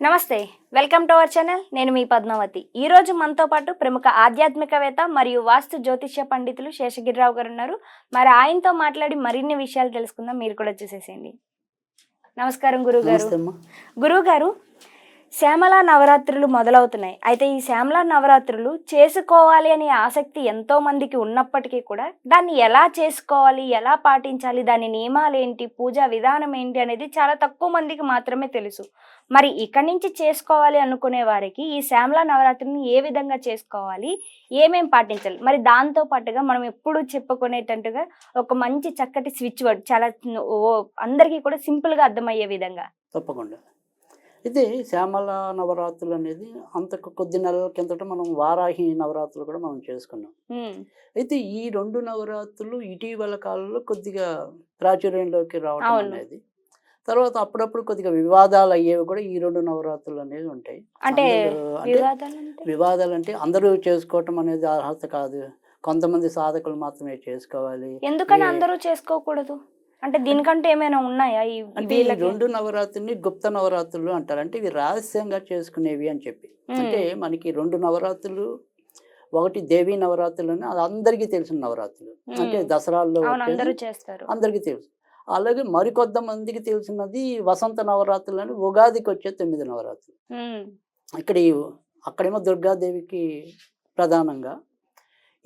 నమస్తే welcome to our channel. నేను మీ పద్మావతి. ఈ రోజు మనతో పాటు ప్రముఖ ఆధ్యాత్మికవేత్త మరియు వాస్తు జ్యోతిష్య పండితులు శేషగిరిరావు గారు ఉన్నారు. మరి ఆయనతో మాట్లాడి మరిన్ని విషయాలు తెలుసుకుందాం. మీరు కూడా చూసేసేయండి. నమస్కారం గురువు గారు శ్యామలా శ్యామల నవరాత్రులు మొదలవుతున్నాయి. అయితే ఈ శ్యామల నవరాత్రులు చేసుకోవాలి అనే ఆసక్తి ఎంతో మందికి ఉన్నప్పటికీ కూడా దాన్ని ఎలా చేసుకోవాలి ఎలా పాటించాలి దాని నియమాలు ఏంటి పూజా విధానం ఏంటి అనేది చాలా తక్కువ మందికి మాత్రమే తెలుసు. మరి ఇక్కడి నుంచి చేసుకోవాలి అనుకునే వారికి ఈ శ్యామల నవరాత్రిని ఏ విధంగా చేసుకోవాలి ఏమేం పాటించాలి? మరి దాంతో పాటుగా మనం ఎప్పుడు చెప్పుకునేటట్టుగా ఒక మంచి చక్కటి స్విచ్ వర్డ్ చాలా అందరికీ కూడా సింపుల్గా అర్థమయ్యే విధంగా. తప్పకుండా. అయితే శ్యామల నవరాత్రులు అనేది అంతకు కొద్ది నెలల కిందట మనం వారాహి నవరాత్రులు కూడా మనం చేసుకున్నాం. అయితే ఈ రెండు నవరాత్రులు ఇటీవల కాలంలో కొద్దిగా ప్రాచుర్యంలోకి రావడం. అనేది తర్వాత అప్పుడప్పుడు కొద్దిగా వివాదాలు అయ్యేవి కూడా ఈ రెండు నవరాత్రులు అనేవి ఉంటాయి. అంటే వివాదాలు అంటే అందరూ చేసుకోవటం అనేది అర్హత కాదు. కొంతమంది సాధకులు మాత్రమే చేసుకోవాలి. ఎందుకని అందరూ చేసుకోకూడదు? అంటే దీనికంటే ఏమైనా ఉన్నాయా ఈ అంటే ఈ? రెండు నవరాత్రుల్ని గుప్త నవరాత్రులు అంటారు. అంటే ఇవి రహస్యంగా చేసుకునేవి అని చెప్పి. అంటే మనకి రెండు నవరాత్రులు ఒకటి దేవీ నవరాత్రులు అని అది అందరికీ తెలిసిన నవరాత్రులు. అంటే. దసరాల్లో చేస్తారు. అందరికీ తెలుసు. అలాగే మరికొద్ది మందికి తెలిసినది వసంత నవరాత్రులు అని ఉగాదికి వచ్చే తొమ్మిది నవరాత్రులు. ఇక్కడ అక్కడేమో దుర్గాదేవికి ప్రధానంగా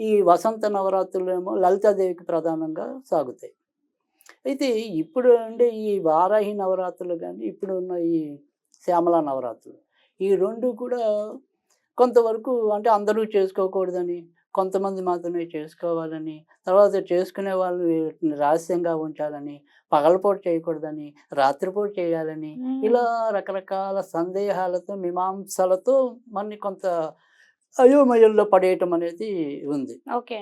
ఈ వసంత నవరాత్రులు ఏమో లలితాదేవికి ప్రధానంగా సాగుతాయి. అయితే ఇప్పుడు అంటే ఈ వారాహి నవరాత్రులు కానీ ఇప్పుడు ఉన్న ఈ శ్యామల నవరాత్రులు ఈ రెండు కూడా కొంతవరకు అంటే అందరూ చేసుకోకూడదని కొంతమంది మాత్రమే చేసుకోవాలని తర్వాత చేసుకునే వాళ్ళు వీటిని రహస్యంగా ఉంచాలని పగలపూట చేయకూడదని రాత్రిపూట చేయాలని ఇలా రకరకాల సందేహాలతో మీమాంసలతో మనని కొంత అయోమయంలో పడేయటం అనేది ఉంది. ఓకే.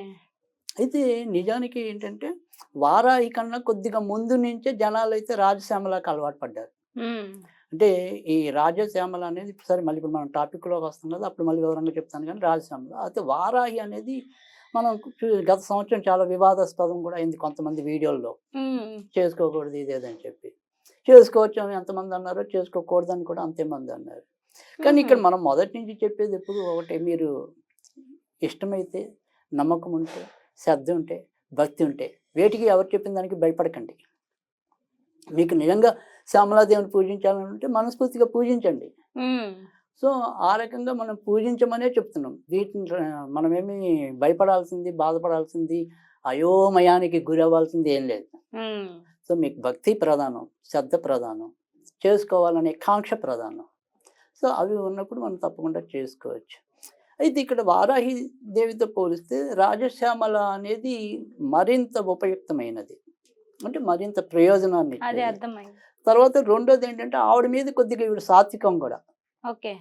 అయితే నిజానికి ఏంటంటే వారాహి కన్నా కొద్దిగా ముందు నుంచే జనాలు అయితే రాజశ్యామలకు అలవాటు పడ్డారు. అంటే ఈ రాజశ్యామల అనేది సరే మళ్ళీ ఇప్పుడు మనం టాపిక్లోకి వస్తాం కదా అప్పుడు మళ్ళీ వివరంగా చెప్తాను కానీ రాజశ్యామల. అయితే వారాహి అనేది మనం గత సంవత్సరం చాలా వివాదాస్పదం కూడా అయింది కొంతమంది వీడియోల్లో. చేసుకోకూడదు ఇదేదని చెప్పి. చేసుకోవచ్చు అని ఎంతమంది అన్నారో చేసుకోకూడదని కూడా అంతేమంది అన్నారు. కానీ ఇక్కడ మనం మొదటి నుంచి చెప్పేది ఎప్పుడు ఒకటే మీరు ఇష్టమైతే నమ్మకం ఉంటే శ్రద్ధ ఉంటే భక్తి ఉంటే వేటికి ఎవరు చెప్పిన దానికి భయపడకండి. మీకు నిజంగా శ్యామలాదేవిని పూజించాలనుంటే మనస్ఫూర్తిగా పూజించండి. సో ఆ రకంగా మనం పూజించమనే చెప్తున్నాం. వీటిని మనమేమి భయపడాల్సింది బాధపడాల్సింది అయోమయానికి గురి అవ్వాల్సింది ఏం లేదు. సో మీకు భక్తి ప్రధానం శ్రద్ధ ప్రధానం చేసుకోవాలనే కాంక్ష ప్రధానం. సో అవి ఉన్నప్పుడు మనం తప్పకుండా చేసుకోవచ్చు. అయితే ఇక్కడ వారాహి దేవితో పోలిస్తే రాజశ్యామల అనేది మరింత ఉపయుక్తమైనది. అంటే మరింత ప్రయోజనాన్ని తర్వాత రెండోది ఏంటంటే ఆవిడ మీద కొద్దిగా ఇవి సాత్వికం కూడా. ఓకే.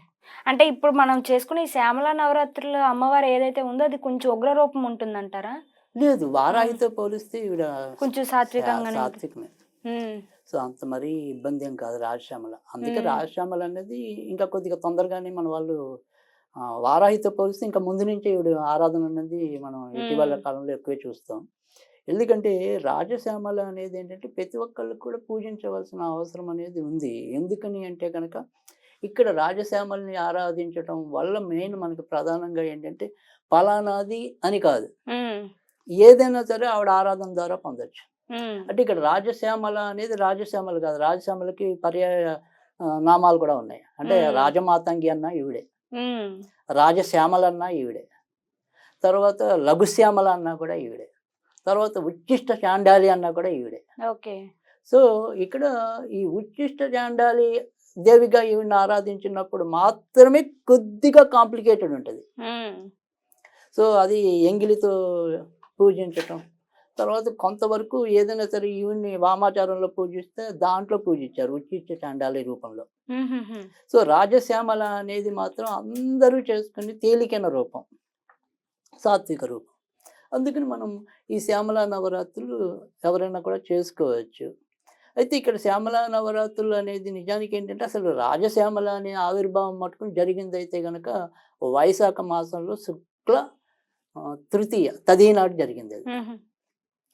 అంటే ఇప్పుడు మనం చేసుకునే శ్యామల నవరాత్రులు అమ్మవారు ఏదైతే ఉందో అది కొంచెం ఉగ్ర రూపం ఉంటుందంటారా? లేదు వారాహితో పోలిస్తే ఈవిడ కొంచెం సాత్వికంగానే ఉంటుంది. సాత్వికమే. సో అంత మరీ ఇబ్బంది ఏం కాదు రాజశ్యామల. అందుకే. రాజశ్యామల అనేది ఇంకా కొద్దిగా తొందరగానే మన వాళ్ళు వారాహితో పోలిస్తే ఇంకా ముందు నుంచే ఈవిడ ఆరాధన అనేది మనం ఇటీవల. కాలంలో ఎక్కువే చూస్తాం. ఎందుకంటే రాజశ్యామల అనేది ఏంటంటే ప్రతి ఒక్కళ్ళు కూడా పూజించవలసిన అవసరం అనేది ఉంది. ఎందుకని అంటే కనుక ఇక్కడ రాజశ్యామల్ని ఆరాధించటం వల్ల మెయిన్ మనకు ప్రధానంగా ఏంటంటే పలానాది అని కాదు. ఏదైనా సరే ఆవిడ ఆరాధన ద్వారా పొందొచ్చు. అంటే ఇక్కడ రాజశ్యామల అనేది రాజశ్యామల కాదు. రాజశ్యామలకి పర్యాయ నామాలు కూడా ఉన్నాయి. అంటే. రాజమాతంగి అన్న ఈవిడే. ఉమ్, రాజశ్యామల అన్న ఈవిడే. తర్వాత లఘుశ్యామల అన్న కూడా ఈవిడే. తర్వాత ఉచ్చిష్ట చాండాలి అన్న కూడా ఈవిడే. ఓకే. సో ఇక్కడ ఈ ఉచ్చిష్ట చాండాలి దేవిగా ఈవిడిని ఆరాధించినప్పుడు మాత్రమే కొద్దిగా కాంప్లికేటెడ్ ఉంటుంది. సో అది ఎంగిలితో పూజించటం తర్వాత కొంతవరకు ఏదైనా సరే ఈవిడ్ని వామాచారంలో పూజిస్తే దాంట్లో పూజించారు ఉచ్చిష్ట చాండాలి రూపంలో. సో రాజశ్యామల అనేది మాత్రం అందరూ చేసుకుని తేలికైన రూపం. సాత్విక రూపం. అందుకని మనం ఈ శ్యామల నవరాత్రులు ఎవరైనా కూడా చేసుకోవచ్చు. అయితే ఇక్కడ శ్యామల నవరాత్రులు అనేది నిజానికి ఏంటంటే అసలు రాజశ్యామల అనే ఆవిర్భావం మట్టుకుని జరిగింది అయితే కనుక వైశాఖ మాసంలో శుక్ల తృతీయ తదీ నాడు జరిగింది అది.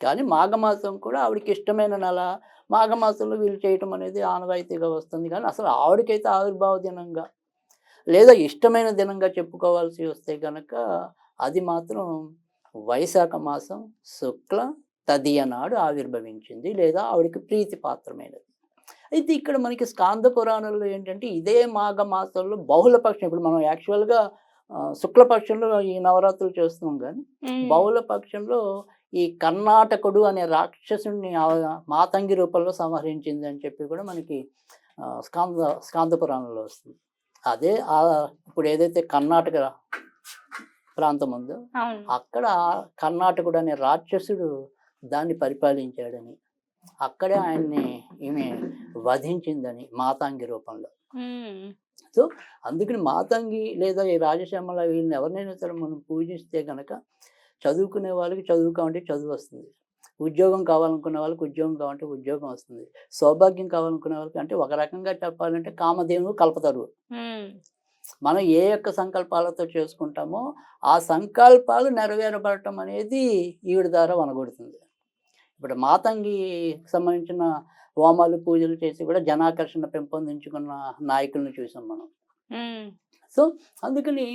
కానీ మాఘమాసం కూడా ఆవిడకి ఇష్టమైన నెల. మాఘమాసంలో వీళ్ళు చేయటం అనేది ఆనవాయితీగా వస్తుంది. కానీ అసలు ఆవిడకైతే ఆవిర్భావ దినంగా లేదా ఇష్టమైన దినంగా చెప్పుకోవాల్సి వస్తే కనుక అది మాత్రం వైశాఖ మాసం శుక్ల తదియ నాడు ఆవిర్భవించింది లేదా ఆవిడకి ప్రీతి పాత్రమైనది. అయితే ఇక్కడ మనకి స్కాంద పురాణంలో ఏంటంటే ఇదే మాఘ మాసంలో బహుళ పక్షం. ఇప్పుడు మనం యాక్చువల్గా శుక్లపక్షంలో ఈ నవరాత్రులు చేస్తున్నాం కానీ ఉమ్. ఈ కర్ణాటకుడు అనే రాక్షసుడిని ఆ మాతంగి రూపంలో సంహరించింది అని చెప్పి కూడా మనకి స్కాంద స్కాంద పురాణంలో వస్తుంది. అదే ఆ ఇప్పుడు ఏదైతే కర్ణాటక ప్రాంతం ఉందో అక్కడ కర్ణాటకుడు అనే రాక్షసుడు దాన్ని పరిపాలించాడని. అక్కడే ఆయన్ని ఈమె వధించిందని మాతాంగి రూపంలో. ఉమ్. అందుకని మాతంగి లేదా ఈ రాజశ్యామల వీళ్ళని ఎవరినైనా సరే మనం పూజిస్తే కనుక చదువుకునే వాళ్ళకి చదువుకోమంటే చదువు వస్తుంది. ఉద్యోగం కావాలనుకునే వాళ్ళకి ఉద్యోగం కావాలంటే ఉద్యోగం వస్తుంది. సౌభాగ్యం కావాలనుకునే వాళ్ళకి అంటే ఒక రకంగా చెప్పాలంటే కామధేను కల్పతరు. మనం ఏ యొక్క సంకల్పాలతో చేసుకుంటామో ఆ సంకల్పాలు నెరవేరబడటం అనేది ఈవిడ ద్వారా వనగొడుతుంది. ఇప్పుడు మాతంగి సంబంధించిన హోమాలు పూజలు చేసి కూడా జనాకర్షణ పెంపొందించుకున్న నాయకులను చూసాం మనం. సో అందుకని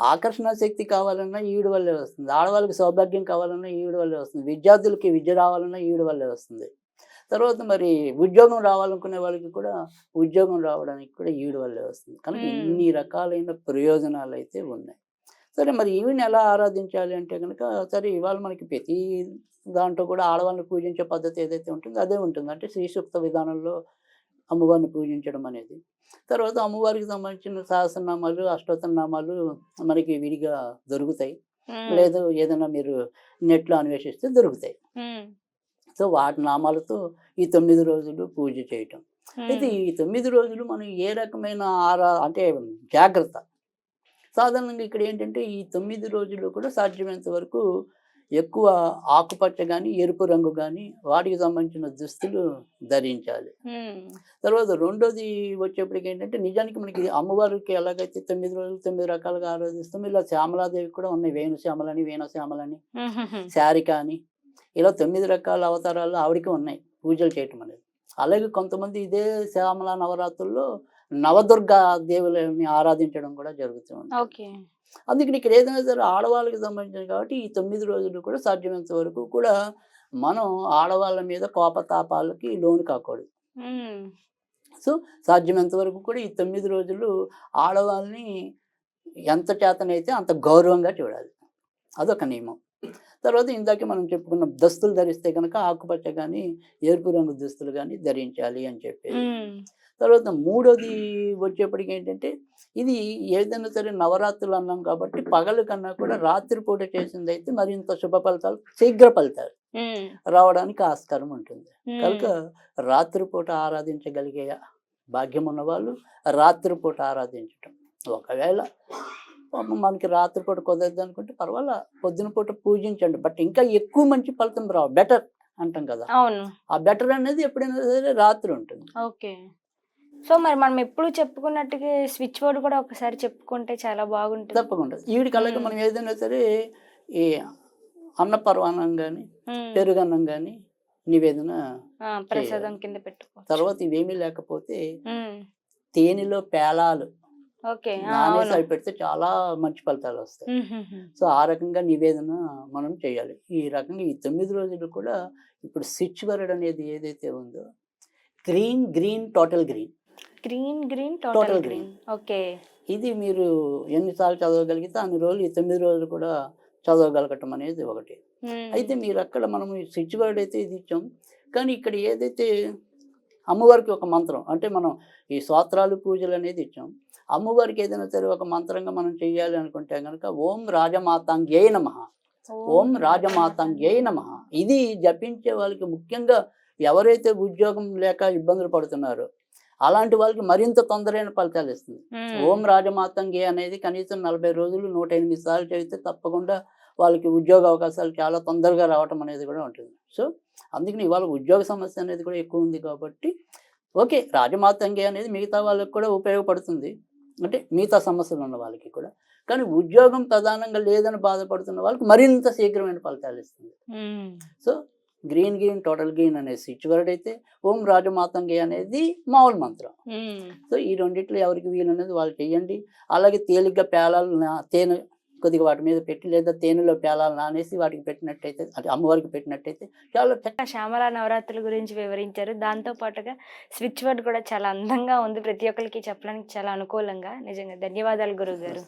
ఆకర్షణ శక్తి కావాలన్నా ఈవిడ వల్లే వస్తుంది. ఆడవాళ్ళకి సౌభాగ్యం కావాలన్నా ఈవిడ వల్లే వస్తుంది. విద్యార్థులకి విద్య రావాలన్నా ఈవిడ వల్లే వస్తుంది. తర్వాత మరి ఉద్యోగం రావాలనుకునే వాళ్ళకి కూడా ఉద్యోగం రావడానికి కూడా ఈవిడ వల్లే వస్తుంది. కనుక. ఇన్ని రకాలైన ప్రయోజనాలు అయితే ఉన్నాయి. సరే మరి ఈవిని ఎలా ఆరాధించాలి అంటే కనుక సరే ఇవాళ మనకి ప్రతి దాంట్లో కూడా ఆడవాళ్ళని పూజించే పద్ధతి ఏదైతే ఉంటుందో అదే ఉంటుంది. అంటే శ్రీ సూక్త విధానంలో అమ్మవారిని పూజించడం అనేది. తర్వాత అమ్మవారికి సంబంధించిన సహస్రనామాలు అష్టోత్తరనామాలు మనకి విడిగా దొరుకుతాయి. లేదు ఏదైనా మీరు నెట్లో అన్వేషిస్తే దొరుకుతాయి. సో వాటి నామాలతో ఈ తొమ్మిది రోజులు పూజ చేయటం అయితే. ఈ తొమ్మిది రోజులు మనం ఏ రకమైన ఆరా అంటే జాగ్రత్త సాధారణంగా ఇక్కడ ఏంటంటే ఈ తొమ్మిది రోజులు కూడా సాధ్యమైనంత వరకు ఎక్కువ ఆకుపచ్చ కానీ ఎరుపు రంగు కానీ వాటికి సంబంధించిన దుస్తులు ధరించాలి. తర్వాత రెండోది వచ్చేప్పటికి ఏంటంటే నిజానికి మనకి అమ్మవారికి ఎలాగైతే తొమ్మిది రోజులు తొమ్మిది రకాలుగా ఆరాధిస్తాం ఇలా శ్యామలాదేవి కూడా ఉన్నాయి. వేణు శ్యామలని వీణ శ్యామలని. శారిక అని ఇలా తొమ్మిది రకాల అవతారాలు ఆవిడకి ఉన్నాయి పూజలు చేయటం అనేది. అలాగే కొంతమంది ఇదే శ్యామల నవరాత్రుల్లో నవదుర్గ దేవులని ఆరాధించడం కూడా జరుగుతూ ఉంది. ఓకే. అందుకని ఇక్కడ ఏదైనా సరే ఆడవాళ్ళకి సంబంధించింది కాబట్టి ఈ తొమ్మిది రోజులు కూడా సాధ్యమైనంత వరకు కూడా మనం ఆడవాళ్ళ మీద కోపతాపాలకి లోను కాకూడదు. సో సాధ్యమైనంత వరకు కూడా ఈ తొమ్మిది రోజులు ఆడవాళ్ళని ఎంత చేతనైతే అంత గౌరవంగా చూడాలి అదొక నియమం తర్వాత ఇందాక మనం చెప్పుకున్న దుస్తులు ధరిస్తే కనుక ఆకుపచ్చ కానీ ఎరుపు రంగు దుస్తులు కానీ ధరించాలి అని చెప్పేది ఉమ్. తర్వాత మూడోది వచ్చేప్పటికి ఏంటంటే ఇది ఏదైనా సరే నవరాత్రులు అన్నాం కాబట్టి పగలు కన్నా కూడా రాత్రిపూట చేసింది అయితే మరింత శుభ ఫలితాలు శీఘ్ర ఫలితాలు. రావడానికి ఆస్కారం ఉంటుంది. కనుక రాత్రిపూట ఆరాధించగలిగే భాగ్యం ఉన్నవాళ్ళు రాత్రిపూట ఆరాధించటం. ఒకవేళ మనకి రాత్రిపూట కుదరదు అనుకుంటే పర్వాలా పొద్దున పూట పూజించండి. బట్ ఇంకా ఎక్కువ మంచి ఫలితం రావు. బెటర్ అంటాం కదా. అవును. ఆ బెటర్ అనేది ఎప్పుడైనా సరే రాత్రి ఉంటుంది. ఓకే. సో మరి మనం ఎప్పుడు చెప్పుకున్నట్టుగా స్విచ్ బోర్డ్ కూడా ఒకసారి చెప్పుకుంటే చాలా బాగుంటుంది తప్పకుండా ఈవిడికి అలాగే మ్మ్. మనం ఏదైనా సరే ఈ అన్న పర్వాణం కానీ. పెరుగన్నం కానీ నివేదన ప్రసాదం కింద పెట్టుకో తర్వాత ఇవేమీ లేకపోతే. తేనెలో పేలాలు ఓకే ఆ, నానేసి అవును అవి పెడితే చాలా మంచి ఫలితాలు వస్తాయి. సో ఆ రకంగా నివేదన మనం చేయాలి ఈ రకంగా ఈ తొమ్మిది రోజులు కూడా ఇప్పుడు స్విచ్ వర్డ్ అనేది ఏదైతే ఉందో green green total green green green total. Green. Okay. ఇది మీరు ఎన్నిసార్లు చదవగలిగితే అన్ని రోజులు ఈ తొమ్మిది రోజులు కూడా చదవగలగటం అనేది ఒకటి. అయితే మీరు అక్కడ మనం స్విచ్ వర్డ్ అయితే ఇది ఇచ్చాం. కానీ ఇక్కడ ఏదైతే అమ్మవారికి ఒక మంత్రం అంటే మనం ఈ స్తోత్రాలు పూజలు అనేది ఇచ్చాం. అమ్మవారికి ఏదైనా సరే ఒక మంత్రంగా మనం చెయ్యాలి అనుకుంటే కనుక ఓం రాజమాతాంగ్యై నమ. ఓం రాజమాతాంగ్యై నమ. ఇది జపించే వాళ్ళకి ముఖ్యంగా ఎవరైతే ఉద్యోగం లేక ఇబ్బందులు పడుతున్నారో అలాంటి వాళ్ళకి మరింత తొందరైన ఫలితాలు ఇస్తుంది. ఓం రాజమాతంగి అనేది కనీసం నలభై రోజులు నూట ఎనిమిది సార్లు చదివితే తప్పకుండా వాళ్ళకి ఉద్యోగ అవకాశాలు చాలా తొందరగా రావటం అనేది కూడా ఉంటుంది. సో అందుకని ఇవాళ ఉద్యోగ సమస్య అనేది కూడా ఎక్కువ ఉంది కాబట్టి ఓకే రాజమాతంగి అనేది మిగతా వాళ్ళకి కూడా ఉపయోగపడుతుంది. అంటే మిగతా సమస్యలు ఉన్న వాళ్ళకి కూడా. కానీ ఉద్యోగం ప్రధానంగా లేదని బాధపడుతున్న వాళ్ళకి మరింత శీఘ్రమైన ఫలితాలు ఇస్తుంది. So green green total green అనే స్విచ్ వర్డ్ అయితే ఓం రాజమాతంగి అనేది మామూలు మంత్రం. సో ఈ రెండిట్లో ఎవరికి వీలు అనేది వాళ్ళు చేయండి. అలాగే తేలిగ్గా పేలాలు నా- తేనె కొద్దిగా వాటి మీద పెట్టి లేదా తేనెలో పేలాలు నానేసి వాటికి పెట్టినట్టయితే అంటే అమ్మవారికి పెట్టినట్టయితే చాలా శ్యామల నవరాత్రుల గురించి వివరించారు. దాంతో పాటుగా స్విచ్ వర్డ్ కూడా చాలా అందంగా ఉంది. ప్రతి ఒక్కరికి చెప్పడానికి చాలా అనుకూలంగా. నిజంగా ధన్యవాదాలు గురువు గారు